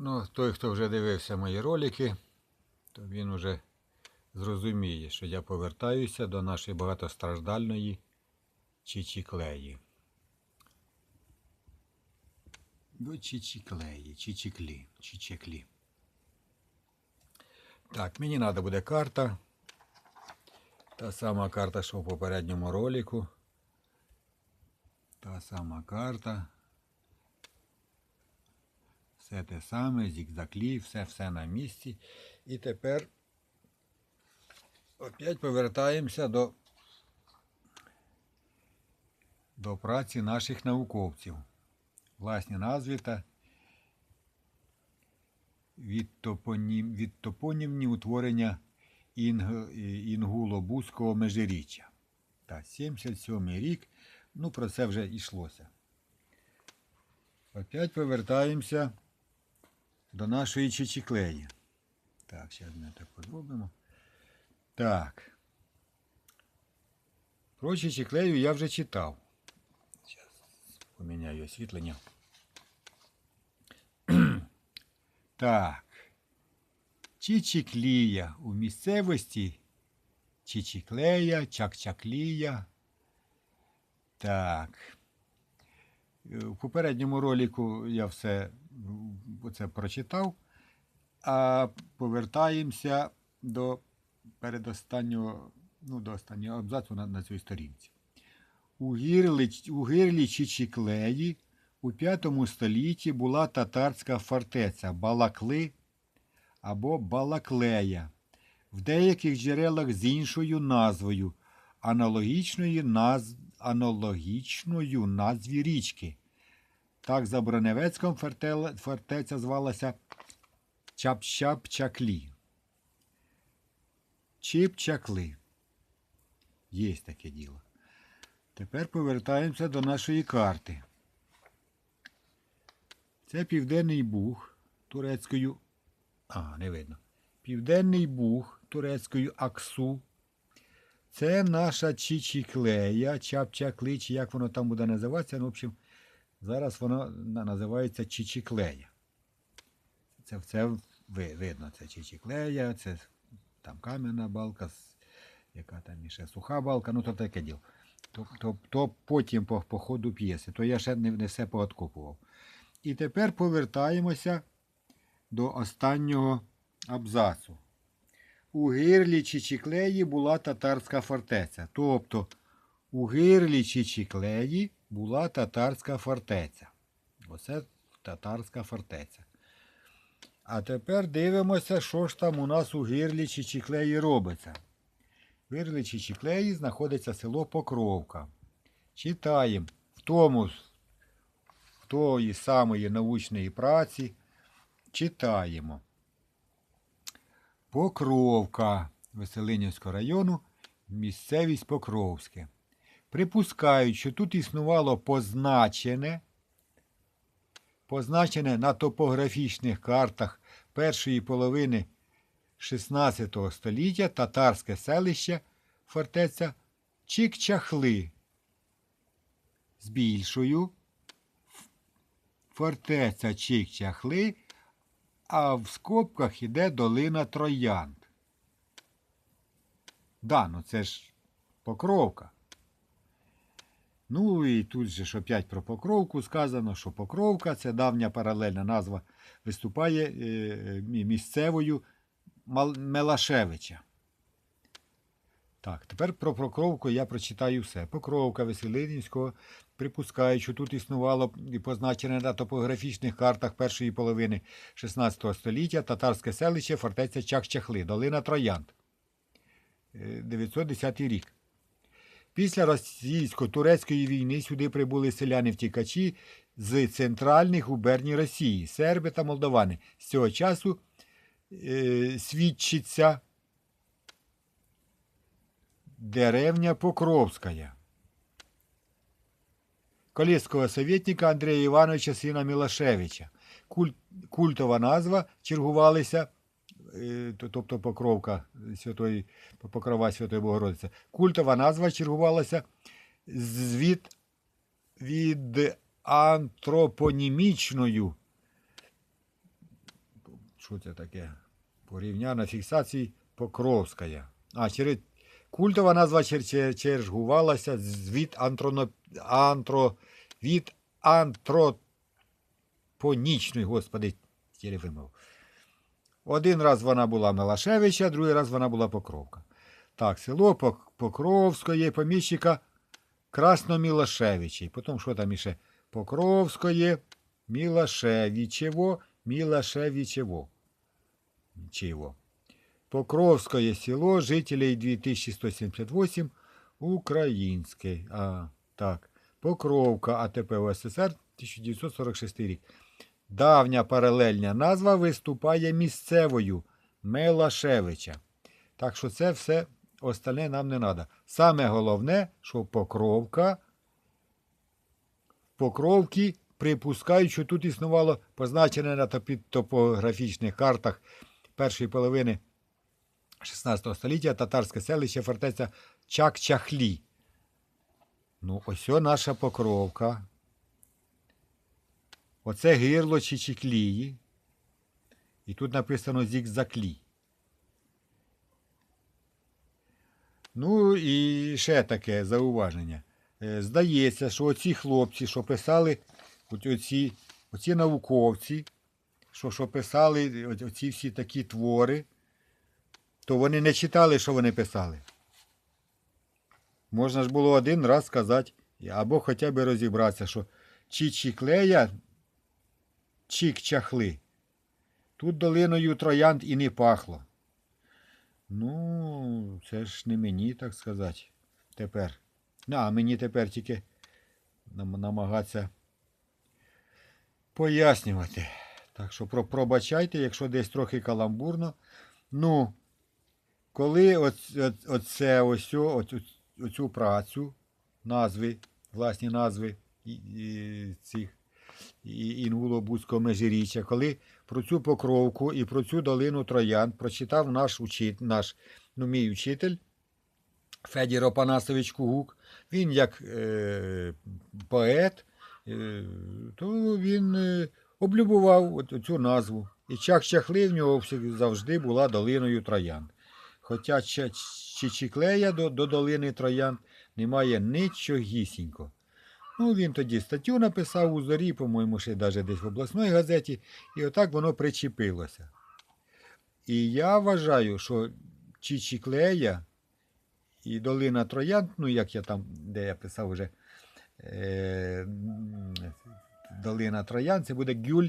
Ну, той, хто вже дивився мої ролики, то він вже зрозуміє, що я повертаюся до нашої багатостраждальної Чичіклеї. До Чичіклеї, Чичіклі, Чичіклі. Так, мені треба буде карта. Та сама карта, що в попередньому ролику. Та сама карта. Все те саме, зігзаклі, все, все на місці. І тепер опять повертаємося до, до праці наших науковців. Власні назви та від, топонім, від топонімні утворення інг, інгуло-бузького межиріччя. Та 77-й рік, ну про це вже йшлося. Опять повертаємося до нашої чичіклеї. Так, зараз ми так подробимо. Так. Про чичіклею я вже читав. Зараз поміняю освітлення. так. Чичіклія у місцевості Чичіклея, Чакчаклія. Так. Е, В попередньому ролику я все це прочитав, а повертаємося до передостаннього, ну, до останнього абзацу на, на цій сторінці. У гірлі, у гирлі Чичіклеї у V столітті була татарська фортеця Балакли або Балаклея, в деяких джерелах з іншою назвою, аналогічною, наз... аналогічною назві річки. Так за Броневецьком фортеця звалася Чапчапчаклі. Чіпчакли. Є таке діло. Тепер повертаємося до нашої карти. Це Південний Буг турецькою. А, не видно. Південний Буг турецькою Аксу. Це наша Чапчакли, чи як воно там буде називатися. Ну, в общем, зараз воно називається Чичіклея. Це, ви- видно, це Чичіклея, це там кам'яна балка, яка там іще суха балка, ну то таке діло. То, то, то потім по, по ходу п'єси, то я ще не, не все пооткопував. І тепер повертаємося до останнього абзацу. У гирлі Чичіклеї була татарська фортеця. Тобто у гирлі Чичіклеї була татарська фортеця. Оце татарська фортеця. А тепер дивимося, що ж там у нас у гирлі Чичіклеї робиться. В гирлі Чичіклеї знаходиться село Покровка. Читаємо в тому, в тої самої научної праці. Читаємо. Покровка Веселинівського району, місцевість Покровське. Припускають, що тут існувало позначене, позначене на топографічних картах першої половини XVI століття татарське селище фортеця Чикчахли з більшою фортеця Чикчахли, а в скобках іде долина Троянд. Да, ну це ж Покровка. Ну і тут же ж опять про Покровку сказано, що Покровка це давня паралельна назва, виступає е, е, мі- місцевою Мелашевича. Так, тепер про Покровку я прочитаю все. Покровка Веселинівського припускають, що тут існувало позначене на топографічних картах першої половини XVI століття татарське селище фортеця Чахчахли, долина Троянд. Е, 910 рік. Після російсько-турецької війни сюди прибули селяни-втікачі з центральних губерній Росії, серби та молдовани. З цього часу е, свідчиться деревня Покровська. Колєцького советника Андрія Івановича сина Мілашевича. Куль- культова назва чергувалися, тобто покровка святої, покрова Святої Богородиці. Культова назва чергувалася з- від, антропонімічною Що це таке? Порівняна фіксації Покровська. А, через... Культова назва чер... чер- чергувалася від антро... від антропонічної, господи, тілі вимов. Один раз вона була Мелашевича, другий раз вона була Покровка. Так, село Пок- Покровське, поміщика Красномілашевичей. Потім що там іще? Покровське, Мілашевичево, Мілашевичево. Чего? Покровское село, жителей 2178, Українське. А, так. Покровка, АТП УССР, 1946 рік. Давня паралельна назва виступає місцевою Мелашевича. Так що це все остальне нам не треба. Саме головне, що Покровка Покровки припускають, що тут існувало позначене на топографічних картах першої половини 16 століття татарське селище фортеця Чак-Чахлі. Ну, ось наша покровка. Оце гирло Чичіклії. І тут написано Зікзаклі. Ну і ще таке зауваження. Е, Здається, що оці хлопці, що писали, оці, оці науковці, що, що писали оці всі такі твори, то вони не читали, що вони писали. Можна ж було один раз сказати, або хоча б розібратися, що чічіклея, чік-чахли. Тут долиною троянд і не пахло. Ну, це ж не мені, так сказати, тепер. Ну, А, мені тепер тільки намагатися пояснювати. Так що про, пробачайте, якщо десь трохи каламбурно. Ну, коли оц, оц, оце ось, о- оць, оць- оцю працю, назви, власні назви і, і, цих і- Інгуло-Бузького межиріччя, коли про цю покровку і про цю долину Троян прочитав наш учит, наш, ну, мій учитель Федір Опанасович Кугук, він як е, поет, е, то він е, облюбував цю назву. І чах-чахли в нього завжди була долиною Троян. Хоча Ча- Чичіклея до, до долини Троян немає нічогісінько. Ну, він тоді статтю написав у зорі, по-моєму, ще навіть десь в обласній газеті, і отак воно причепилося. І я вважаю, що Чичіклея і долина Троян, ну як я там, де я писав вже, е, долина Троян, це буде Гюль,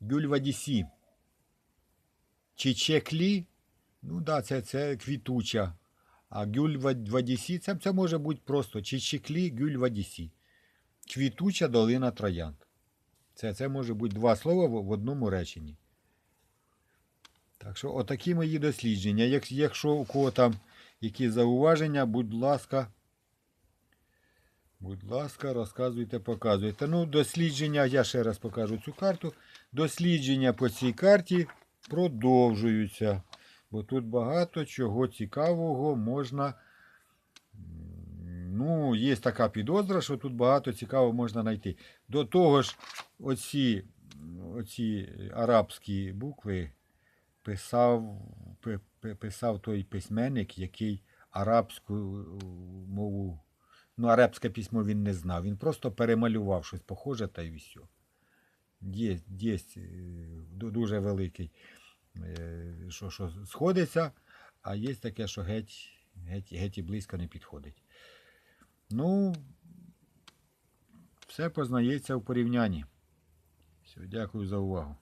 Гюль Вадісі. Чичеклі, ну да, це, це квітуча. А Гюль Вад- Вадісі, це, це може бути просто Чичеклі, Гюль Вадісі. Квітуча долина Троянд. Це, це може бути два слова в, одному реченні. Так що, отакі мої дослідження. Як, якщо у кого там які зауваження, будь ласка. Будь ласка, розказуйте, показуйте. Ну, дослідження, я ще раз покажу цю карту. Дослідження по цій карті продовжуються. Бо тут багато чого цікавого можна. Ну, є така підозра, що тут багато цікавого можна знайти. До того ж, оці, оці арабські букви писав, пи- пи- писав той письменник, який арабську е, мову, ну, арабське письмо він не знав. Він просто перемалював щось похоже та й все. Є, є е, дуже великий, е, що, що сходиться, а є таке, що геть, геть, геть і близько не підходить. Ну, все познається в порівнянні. Все, дякую за увагу.